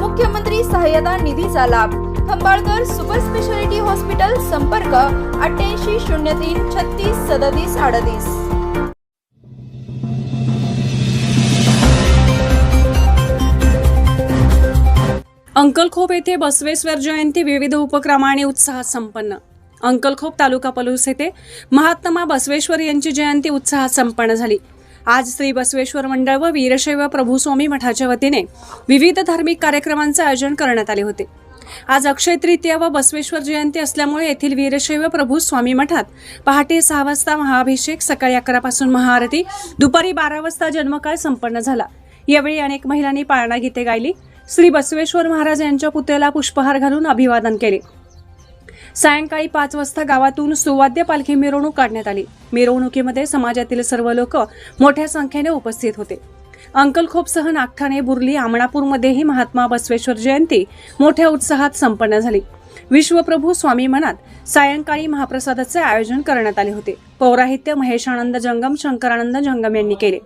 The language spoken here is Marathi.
मुख्यमंत्री सहाय्यता निधीचा लाभ. खंबाळकर सुपर स्पेशालिटी हॉस्पिटल संपर्क अठ्ठ्याऐंशी शून्य तीन छत्तीस सदतीस अडतीस. अंकलखोप येथे बसवेश्वर जयंती विविध उपक्रमांनी उत्साहात संपन्न. अंकलखोप तालुका पलूस येथे महात्मा बसवेश्वर यांची जयंती उत्साहात संपन्न झाली. आज श्री बसवेश्वर मंडळ व वीरशैव प्रभू स्वामी मठाच्या वतीने विविध धार्मिक कार्यक्रमांचे आयोजन करण्यात आले होते. आज अक्षय तृतीया व बसवेश्वर जयंती असल्यामुळे येथील वीरशैव प्रभू स्वामी मठात पहाटे सहा वाजता महाअभिषेक सकाळी अकरापासून महाआरती दुपारी बारा वाजता जन्मकाळ संपन्न झाला. यावेळी अनेक महिलांनी पाळणा गीते गायली. श्री बसवेश्वर महाराज यांच्या पुतळ्याला पुष्पहार घालून अभिवादन केले. सायंकाळी पाच वाजता गावातून सुवाद्य पालखी मिरवणूक काढण्यात आली. मिरवणुकीमध्ये समाजातील सर्व लोक मोठ्या संख्येने उपस्थित होते. अंकलखोपसह नागठाणे बुर्ली आमणापूरमध्येही महात्मा बसवेश्वर जयंती मोठ्या उत्साहात संपन्न झाली. विश्वप्रभू स्वामी मनात सायंकाळी महाप्रसादाचे आयोजन करण्यात आले होते. पौराहित्य महेशानंद जंगम शंकरानंद जंगम यांनी केले.